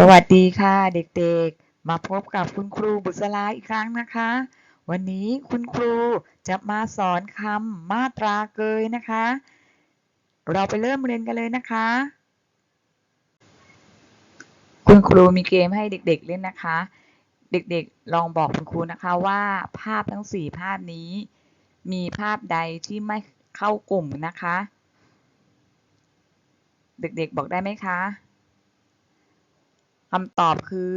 สวัสดีค่ะเด็กๆ มาพบกับคุณครูบุษราอีกครั้งนะคะ วันนี้คุณครูจะมาสอนคำมาตราเกยนะคะ เราไปเริ่มเรียนกันเลยนะคะ คุณครูมีเกมให้เด็กๆเล่นนะคะ เด็กๆลองบอกคุณครูนะคะว่าภาพทั้งสี่ภาพนี้ มีภาพใดที่ไม่เข้ากลุ่มนะคะ เด็กๆบอกได้ไหมคะ คำตอบคือ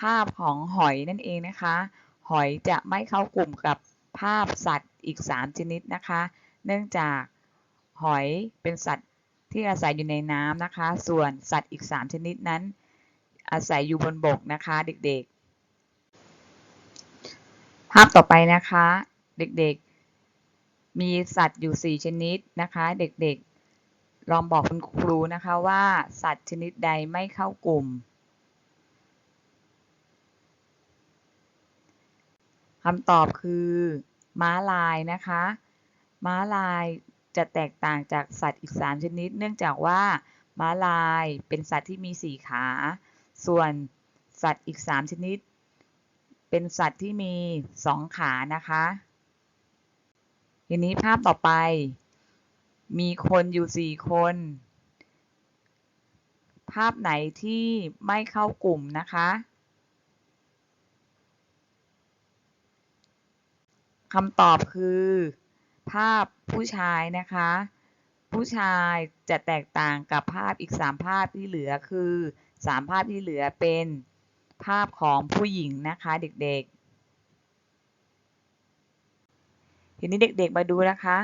ภาพของหอยนั่นเองนะคะ หอยจะไม่เข้ากลุ่มกับภาพสัตว์อีก 3 ชนิดนะคะ เนื่องจากหอยเป็นสัตว์ที่อาศัยอยู่ในน้ำนะคะ ส่วนสัตว์อีก 3 ชนิดนั้น อาศัยอยู่บนบกนะคะเด็กๆ ภาพต่อไปนะคะ เด็กๆ มีสัตว์อยู่ 4 ชนิดนะคะ เด็กๆ ลองบอกคุณครูนะคะว่าสัตว์ชนิดใดไม่เข้ากลุ่มคำตอบคือ ม้าลายนะคะ ม้าลายจะแตกต่างจากสัตว์อีก 3 ชนิด เนื่องจากว่า ม้าลายเป็นสัตว์ที่มี 4 ขา ส่วนสัตว์อีก 3 ชนิด เป็นสัตว์ที่มี 2 ขานะคะ ทีนี้ภาพต่อไป มีคนอยู่4คน ภาพไหนที่ไม่เข้ากลุ่มนะคะคำตอบคือ ภาพผู้ชายนะคะ ผู้ชายจะแตกต่างกับภาพอีก 3 ภาพที่เหลือคือ 3 ภาพที่เหลือเป็นภาพของผู้หญิงนะคะเด็กๆ ทีนี้เด็กๆมาดูนะคะ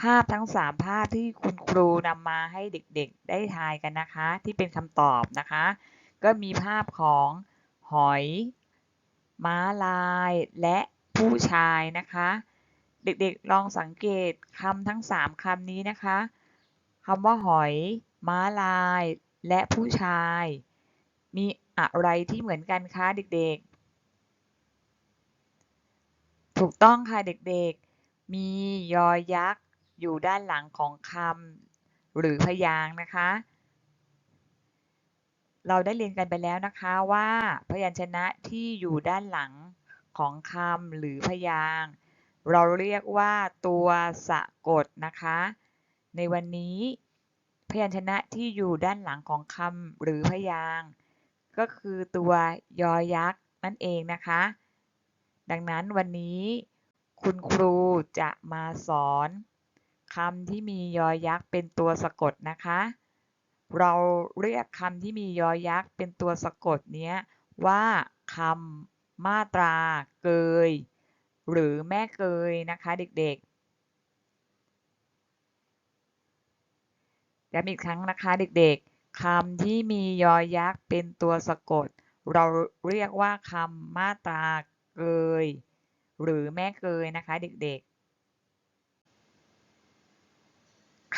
ภาพทั้ง 3 ภาพที่คุณครูนำมาให้เด็กๆ ได้ทายกันนะคะ ที่เป็นคำตอบนะคะ ก็มีภาพของหอย ม้าลาย และผู้ชายนะคะ เด็กๆลองสังเกตคำทั้ง 3คำนี้นะคะคำว่าหอย ม้าลาย และผู้ชาย มีอะไรที่เหมือนกันคะเด็กๆ ถูกต้องค่ะเด็กๆ มียอยักษ์ อยู่ด้านหลังของคำหรือพยางค์นะคะ เราได้เรียนกันไปแล้วนะคะว่าพยัญชนะที่อยู่ด้านหลังของคำหรือพยางค์เราเรียกว่าตัวสะกดนะคะ ในวันนี้ พยัญชนะที่อยู่ด้านหลังของคำหรือพยางค์ก็คือตัวยอยักษ์นั่นเองนะคะ ดังนั้นวันนี้คุณครูจะมาสอน คำที่มียอยักษ์เป็นตัวสะกดนะคะ เราเรียกคำที่มียอยักษ์เป็นตัวสะกดเนี้ยว่าคำมาตราเกย หรือแม่เกยนะคะเด็กๆย้ำอีกครั้งนะคะเด็กๆคำที่มียอยักษ์เป็นตัวสะกด เราเรียกว่าคำมาตราเกย หรือแม่เกยนะคะเด็กๆ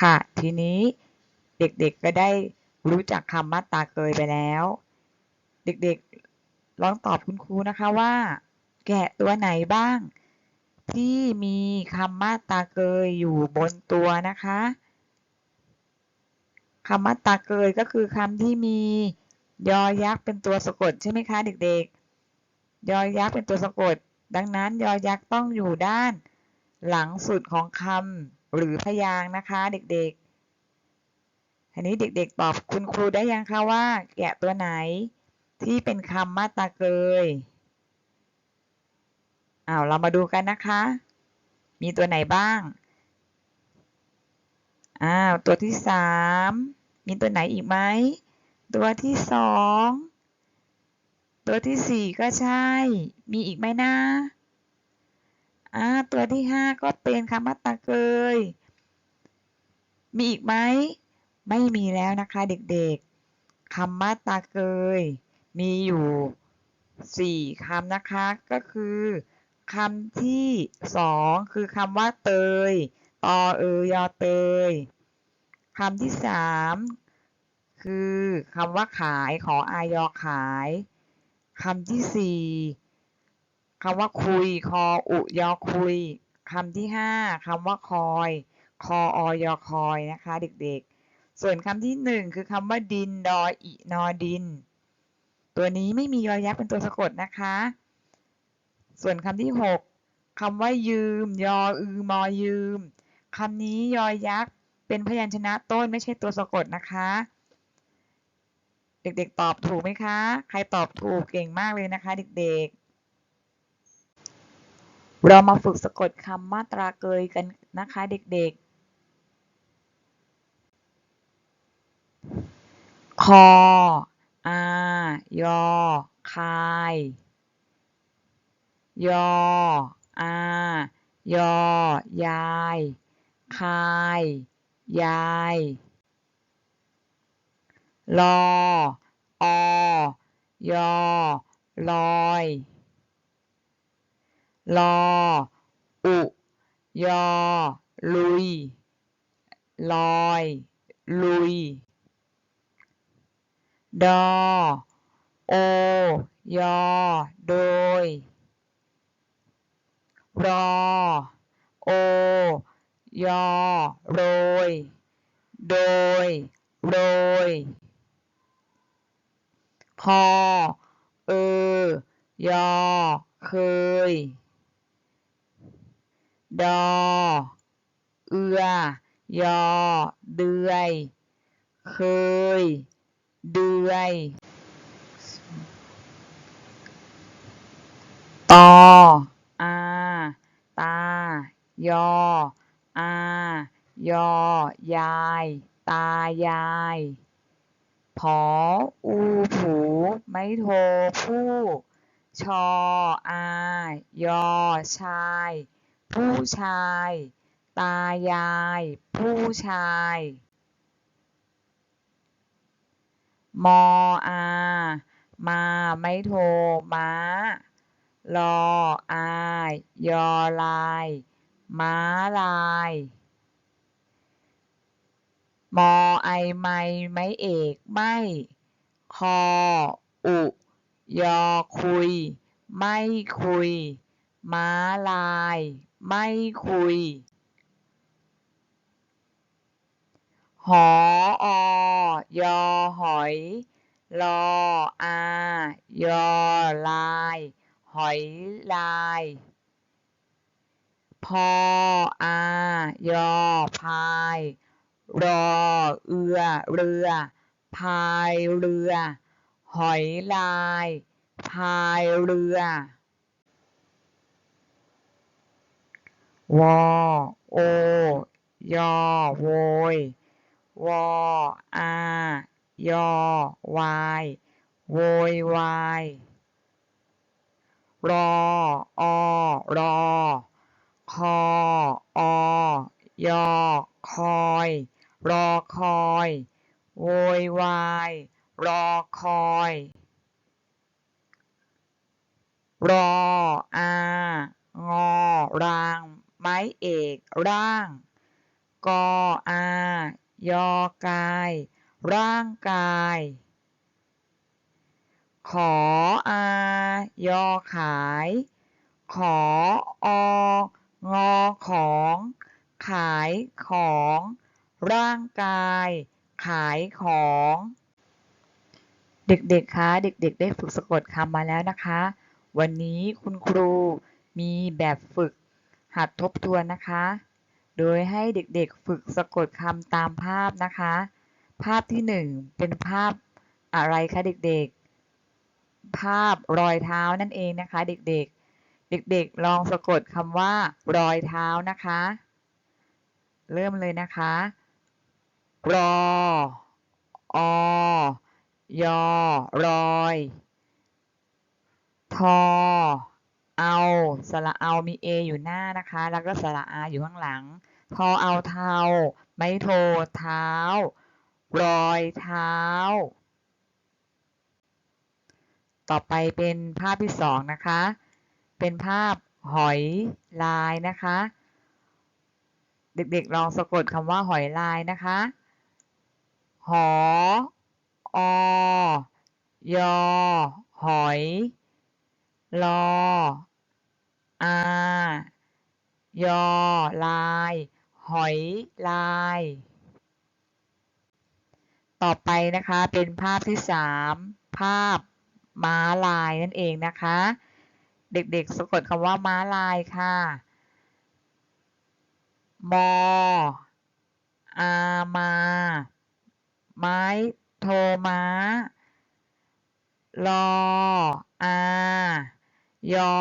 ค่ะ ทีนี้เด็กๆก็ได้รู้จักคำมาตราเกยไปแล้ว เด็กๆลองตอบคุณครูนะคะว่า แกะตัวไหนบ้าง ที่มีคำมาตราเกยอยู่บนตัวนะคะคำมาตราเกยก็คือคำที่มียอยักษ์เป็นตัวสะกดใช่ไหมคะเด็กๆ ยอยักษ์เป็นตัวสะกด ดังนั้นยอยักษ์ต้องอยู่ด้าน หลังสุดของคำ หรือพยางค์นะคะเด็กๆทีนี้เด็กๆตอบคุณครูได้ยังคะว่า แกะตัวไหนที่เป็นคำมาตราเกยอ้าวเรามาดูกันนะคะ มีตัวไหนบ้างอ้าวตัวที่สามมีตัวไหนอีกไหมตัวที่สองตัวที่สี่ก็ใช่ มีอีกไหมนะ อ่าตัวที่ห้าก็เป็นคำมาตราเกย มีอีกไหม ไม่มีแล้วนะคะเด็กๆคำมาตราเกย มีอยู่สี่คำนะคะ ก็คือคำที่สองคือคำว่าเตย ตอเอยอเตยคำที่สามคือคำว่าขายขออายอขายคำที่สี่ คำว่าคุย คออุยอคุยคำที่ห้าคำว่าคอยคออยอคอยนะคะเด็กๆ ส่วนคำที่หนึ่งคือคำว่าดินดออินอดิน ตัวนี้ไม่มียอยักษ์เป็นตัวสะกดนะคะ ส่วนคำที่หกคำว่ายืม ยออือมอยืมคำนี้ยอยักษ์เป็นพยัญชนะต้นไม่ใช่ตัวสะกดนะคะ เด็กๆตอบถูกไหมคะ ใครตอบถูกเก่งมากเลยนะคะ เด็กๆ เรามาฝึกสะกดคำมาตราเกยกันนะคะเด็กๆ คอ อายอ คาย ยอ อา ยอ ยาย คาย ยาย ลอ อ ยอ ลอย ลอ อุ ยอ ลุย ลอย ลุย ดอ โอ ยอ โดย รอ โอ ยอ โรย โดย โรยคอเออ ยอ เคย ดอ เอือ ยอ เดือย เคย เดือย ตอ อา ตา ยอ อา ยอ ยาย ตายาย ผอ อู ผู ไม้โทผู้ ชอ อา ยอ ชาย ผู้ชาย ตายาย ผู้ชาย มออา มาไม้โทรม้าลออายยอลาย ม้าลาย มอไอไม่ไม้เอกไม่ คอ อุ ยอคุย ไม่คุย ม้าลาย ไม่คุยหออยอหอยลออา ยอลาย หอยลาย พออา ยอพาย รอเอือเรือ พายเรือ หอยลาย พายเรือ วอโอยอโวยวออายอวายโวยวายรออรอคออยอคอย รอคอยโวยวายรอคอยรออางอราง ไม้เอกร่าง กออายอกาย ร่างกาย ขออายอขาย ขอองอของ ขายของ ร่างกาย ขายของ เด็กๆ คะเด็กๆ ได้ฝึกสะกดคำมาแล้วนะคะ วันนี้คุณครูมีแบบฝึก หัดทบทวนนะคะ โดยให้เด็กๆฝึกสะกดคำตามภาพนะคะ ภาพที่หนึ่งเป็นภาพอะไรคะเด็กๆ ภาพรอยเท้านั่นเองนะคะ เด็กๆ เด็กๆ ลองสะกดคำว่ารอยเท้านะคะ เริ่มเลยนะคะ รออยอรอย ทอ เอาสระเอามีเออยู่หน้านะคะ แล้วก็สระอาอยู่ข้างหลังทอเอาเทาไม้โทเท้า รอยเท้า ต่อไปเป็นภาพที่สองนะคะ เป็นภาพหอยลายนะคะ เด็กๆลองสะกดคำว่าหอยลายนะคะ หอ อ ยอ หอย ลอ อา ยอ ลาย หอยลาย ต่อไปนะคะเป็นภาพที่สามภาพม้าลายนั่นเองนะคะ เด็กๆสะกดคำว่าม้าลายค่ะ มอ อามา ไม้โทม้า ลอ อา ยอ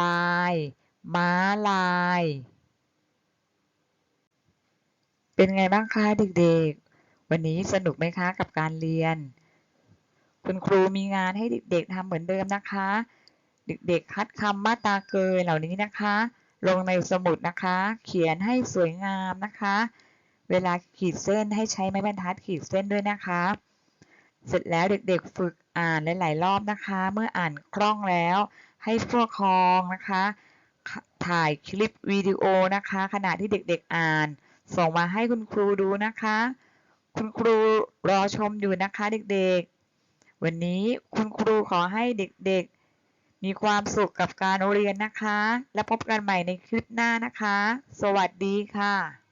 ลาย ม้าลาย เป็นไงบ้างคะเด็กๆ วันนี้สนุกไหมคะกับการเรียน คุณครูมีงานให้เด็กๆทำเหมือนเดิมนะคะ เด็กๆคัดคำมาตาเกยเหล่านี้นะคะ ลงในสมุดนะคะ เขียนให้สวยงามนะคะ เวลาขีดเส้นให้ใช้ไม้บรรทัดขีดเส้นด้วยนะคะ เสร็จแล้วเด็กๆฝึกอ่านหลายๆรอบนะคะ เมื่ออ่านคล่องแล้ว ให้ผู้ปกครองนะคะ ถ่ายคลิปวิดีโอนะคะ ขณะที่เด็กๆอ่าน ส่งมาให้คุณครูดูนะคะ คุณครูรอชมอยู่นะคะเด็กๆ วันนี้คุณครูขอให้เด็กๆ มีความสุขกับการเรียนนะคะ และพบกันใหม่ในคลิปหน้านะคะ สวัสดีค่ะ